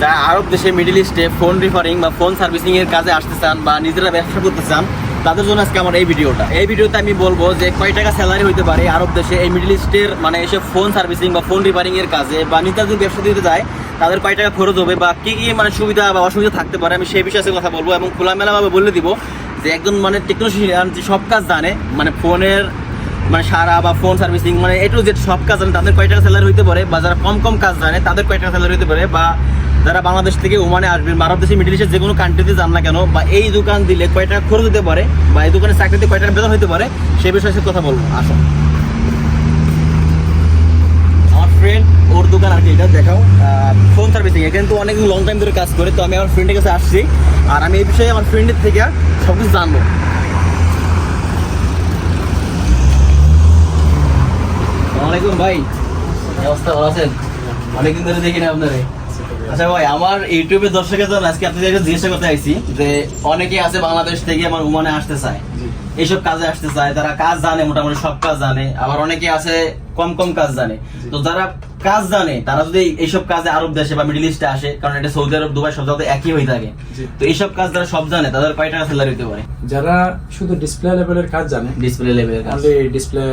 যারা আরব দেশে মিডিল ইস্টে ফোন রিফারিং বা ফোন সার্ভিসিং এর কাজে আসতে চান বা নিজেরা ব্যবসা করতে চান, তাদের জন্য আজকে আমার এই ভিডিওটা। এই ভিডিওতে আমি বলব যে কয় টাকা স্যালারি হতে পারে আরব দেশে এই মিডিল ইস্টের মানে এসব ফোন সার্ভিসিং বা ফোন রিপেয়ারিং এর কাজে বা নিজেরা যদি ব্যবসা দিতে যায়, তাদের কয় টাকা খরচ হবে বা কি কি মানে সুবিধা বা অসুবিধা থাকতে পারে আমি সেই বিষয়ে কথা বলব এবং খোলামেলাভাবে বলে দিব যে একজন মানে টেকনোলজিয়ান যে সব কাজ জানে মানে ফোনের মানে সারা বা ফোন সার্ভিসিং মানে এটু যে সব কাজ জানে, তাদের কয় টাকা স্যালারি হতে পারে বা যারা কম কম কাজ জানে, তাদের কয় টাকা স্যালারি হতে পারে বা যারা বাংলাদেশ থেকে ওমানে আসবেন আরব দেশে, মিডিল ইস্টের যে কোনো কান্ট্রিতে যান না কেন, বা এই দোকান দিলে কয় টাকা খরচ হতে পারে, বা এই দোকানে চাকরিতে কয় টাকা বেতন হতে পারে, সে বিষয়ে আজকে কথা বলব। আসো। আমার ফ্রেন্ড ওর দোকান আর কি এটা, দেখাও। ফোন সার্ভিসিং এখানে তো অনেক লং টাইম ধরে কাজ করে, তো আমি আমার ফ্রেন্ডের কাছে আসছি। আর আমি এই বিষয়ে আমার ফ্রেন্ডের থেকে সব কিছু জানব। আসসালামাইকুম ভাই। অবস্থা, ভালো আছেন? অনেকদিন ধরে দেখি না আপনারে। আচ্ছা ভাই আমার ইউটিউবের দর্শকের জন্য আজকে আপনাদের জিজ্ঞাসা করতে আইছি যে অনেকে আছে বাংলাদেশ থেকে আমার উমানে আসতে চায়। এইসব কাজে আসতে চায় তারা কাজ জানে মোটামুটি সব কাজ জানে। আবার অনেকে আছে কম কম কাজ জানে। তো যারা কাজ জানে তারা যদি এইসব কাজে আরব দেশে বা মিডিল ইস্টে আসে কারণ এটা সৌদি আরব দুবাই সব জায়গাতে একই হয়ে থাকে। তো এইসব কাজ যারা সব জানে তাদের কয় টাকা স্যালারি হতে পারে? যারা শুধু ডিসপ্লে লেভেলের কাজ জানে ডিসপ্লে লেভেলের কাজ। ডিসপ্লে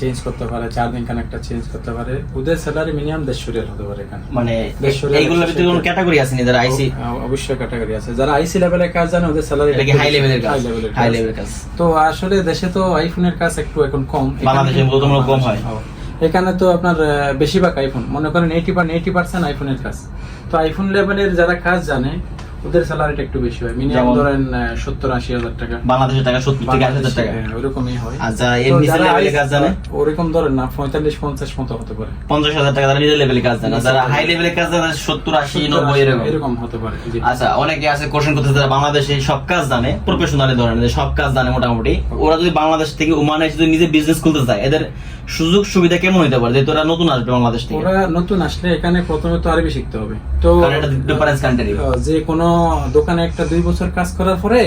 চেঞ্জ করতে পারে চার্জিং কানেক্টর চেঞ্জ করতে পারে ওদের স্যালারি মিনিমাম দেড়শো রিয়াল হতে পারে এখানে। মানে এইগুলোর ভিতরে কোনো ক্যাটাগরি আছে যারা আইসি অবশ্যই ক্যাটাগরি আছে। যারা আইসি লেভেলের কাজ জানে ওদের স্যালারি হাই লেভেলের কাজ হাই লেভেলের কাজ। তো আসলে দেশে তো আইফোনের কাজ একটু এখন কম। বাংলাদেশে তুলনামূলক কম হয়। এখানে তো আপনার বেশিরভাগ আইফোন মনে করেন এইটি পার্সেন্ট আইফোনের কাজ। তো আইফোন লেভেলের যারা কাজ জানে ওদের স্যালারিটা একটু বেশি হয়। মিনিমাম ধরেন সত্তর আশি হাজার টাকা। বাংলাদেশের টাকা সত্তর থেকে আশি হাজার টাকা। হ্যাঁ, ওরকমই হয়। আচ্ছা আইস- কাজ জানে? ওরকম ধরেন না পঁয়তাল্লিশ পঞ্চাশ মতো হতে পারে। পঞ্চাশ হাজার টাকা তারা নিজের লেভেলের কাজ জানে যারা হাই লেভেলের কাজ জানে সত্তর আশি নব্বই এরকম। এরকম হতে পারে আচ্ছা অনেকে আছে কোশ্চেন করতে যারা বাংলাদেশে সব কাজ জানে প্রফেশনালি ধরেন সব কাজ জানে মোটামুটি। ওরা যদি বাংলাদেশ থেকে ওমানে এসে যদি নিজে বিজনেস খুলতে চায় এদের সুযোগ সুবিধা কেমন হতে পারে? যেহেতু ওরা নতুন আসবে বাংলাদেশ থেকে। ওরা নতুন আসলে এখানে প্রথমে তো আরবি শিখতে হবে। তো ডিফারেন্স কান্ট্রি যে কোনো দোকানে একটা দুই বছর কাজ করার পরে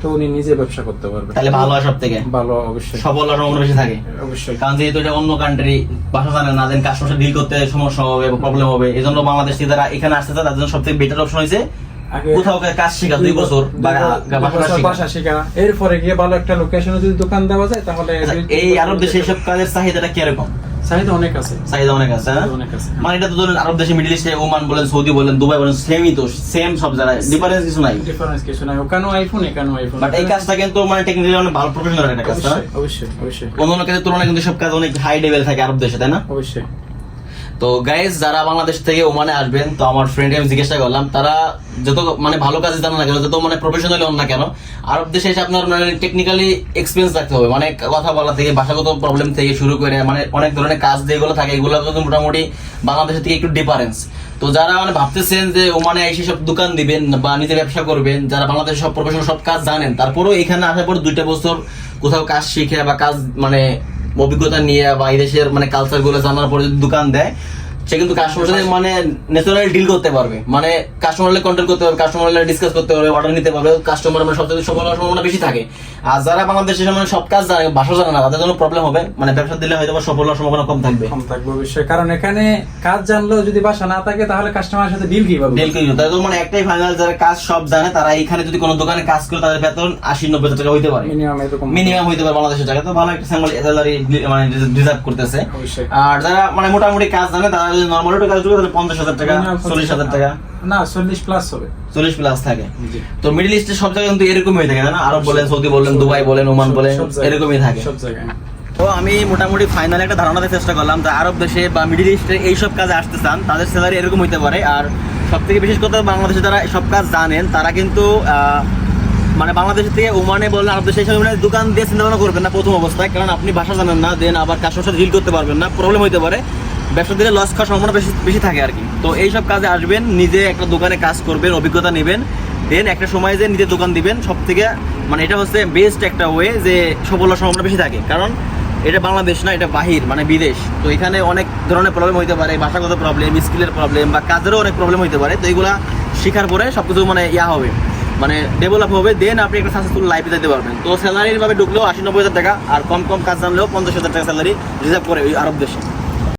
তো উনি নিজে ব্যবসা করতে পারবে। তাহলে ভালো হয় সব থেকে ভালো অবশ্যই। সফল আর বেশি থাকে? অবশ্যই। কারণ যেহেতু এটা অন্য কান্ট্রি ভাষা জানে না দেন কাস্টমার ডিল করতে সমস্যা হবে প্রবলেম হবে। এই জন্য বাংলাদেশ থেকে যারা এখানে আসতে চায় তাদের জন্য সবথেকে বেটার অপশন হয়েছে কোথাও কাজ শেখা দুই বছর ভাষা শেখা। এরপরে গিয়ে ভালো একটা লোকেশনে যদি দোকান দেওয়া যায় তাহলে আচ্ছা, এই আরব দেশে এইসব কাজের চাহিদাটা কীরকম? চাহিদা অনেক আছে। চাহিদা অনেক আছে হ্যাঁ? অনেক আছে। মানে এটা তো ধরুন আরব দেশে মিডল ইস্টে ওমান বলেন সৌদি বলেন দুবাই বলেন সেমই তো সেম সব জায়গায়। ডিফারেন্স কিছু নাই। ডিফারেন্স কিছু নাই। ওখানেও আইফোন এখানেও আইফোন বাট এই কাজটা কিন্তু মানে টেকনিক্যালি অনেক ভালো প্রফেশনাল একটা কাজ অবশ্যই অবশ্যই অবশ্যই। অন্য কাজের তুলনায় কিন্তু সব কাজ অনেক হাই লেভেল থাকে আরব দেশে তাই না? অবশ্যই। তো গাইজ যারা বাংলাদেশ থেকে ওমানে আসবেন, তো আমার ফ্রেন্ডকে আমি জিজ্ঞাসা করলাম, তারা যত মানে ভালো কাজে জানা না কেন, যত মানে প্রফেশনালি হন না কেন, আরব দেশে এসে আপনার মানে টেকনিক্যালি এক্সপিরিয়েন্স রাখতে হবে। মানে কথা বলা থেকে, ভাষাগত প্রবলেম থেকে শুরু করে মানে অনেক ধরনের কাজ যেগুলো থাকে, এগুলো কিন্তু মোটামুটি বাংলাদেশের থেকে একটু ডিফারেন্স তো যারা মানে ভাবতেছেন যে ওমানে এসে সব দোকান দিবেন বা নিজে ব্যবসা করবেন, যারা বাংলাদেশের সব প্রফেশনাল সব কাজ জানেন, তারপরেও এখানে আসার পর দুইটা বছর কোথাও কাজ শিখে বা কাজ মানে অভিজ্ঞতা নিয়ে বা এই দেশের মানে কালচারগুলো জানার পরে যদি দোকান দেয় সে কিন্তু কাস্টমার সাথে মানে ন্যাচারালি ডিল করতে পারবে। মানে কাস্টমারলে কন্ট্যাক্ট করতে পারবে কাস্টমারলে ডিসকাস করতে পারবে অর্ডার নিতে পারবে কাস্টমার মানে সবচেয়ে সফল হওয়ার সম্ভাবনা বেশি থাকে। আর যারা বাংলাদেশে মানে সব কাজ জানে ভাষা জানে না তাদের জন্য প্রবলেম হবে। মানে ব্যবসা দিলে হয়তো সফল হওয়ার সম্ভাবনা কম থাকবে। কম থাকবে অবশ্যই। কারণ এখানে কাজ জানলেও যদি বাসা না থাকে তাহলে কাস্টমারের সাথে ডিল কীভাবে ডিল করি তাদের মানে একটাই ফাইনাল যারা কাজ সব জানে তারা এখানে যদি কোনো দোকানে কাজ করে তাদের বেতন আশি নব্বই টাকা হইতে পারে। মিনিমাম এরকম মিনিমাম হইতে পারে বাংলাদেশের টাকা। তো ভালো একটা স্যালারি মানে রিজার্ভ করতেছে। আর যারা মানে মোটামুটি কাজ জানে তারা যদি নর্মাল একটু কাজ করে তাহলে পঞ্চাশ হাজার টাকা চল্লিশ হাজার টাকা। না চল্লিশ প্লাস হবে। চল্লিশ প্লাস থাকে। তো মিডল ইস্টের সব জায়গায় কিন্তু এরকমই হয়ে থাকে না আরব বলেন সৌদি বলেন দুবাই বলেন ওমান বলেন এরকমই থাকে। সব জায়গায়। তো আমি মোটামুটি ফাইনাল একটা ধারণা দেওয়ার চেষ্টা করলাম যে আরব দেশে বা মিডিল ইস্টে এইসব কাজে আসতে চান তাদের স্যালারি এরকম হইতে পারে। আর সব থেকে বিশেষ কথা বাংলাদেশে যারা সব কাজ জানেন তারা কিন্তু আহ, মানে বাংলাদেশ থেকে ওমানে বললেন আরব দেশে মানে দোকান দিয়ে চিন্তা ভাবনা করবেন না প্রথম অবস্থায়। কারণ আপনি ভাষা জানেন না দেন আবার কাস্টমার সাথে ডিল করতে পারবেন না প্রবলেম হইতে পারে। ব্যবসা দিলে লস খাওয়ার সম্ভাবনা বেশি বেশি থাকে আর কি। তো এইসব কাজে আসবেন, নিজে একটা দোকানে কাজ করবেন, অভিজ্ঞতা নেবেন দেন একটা সময় যে নিজে দোকান দিবেন সব থেকে মানে এটা হচ্ছে বেস্ট একটা ওয়ে যে সফল সম্ভাবনা বেশি থাকে। কারণ এটা বাংলাদেশ না, এটা বাহির মানে বিদেশ। তো এখানে অনেক ধরনের প্রবলেম হইতে পারে, ভাষাগত প্রবলেম স্কিলের প্রবলেম বা কাজেরও অনেক প্রবলেম হইতে পারে। তো এগুলা শেখার পরে সবকিছু মানে ইয়া হবে মানে ডেভেলপ হবে দেন আপনি একটা সাকসেসফুল লাইফে যেতে পারবেন। তো স্যালারির ভাবে ঢুকলেও আশি নব্বই হাজার টাকা, আর কম কম কাজ জানলেও পঞ্চাশ হাজার টাকা স্যালারি রিজার্ভ করে ওই আরব দেশে।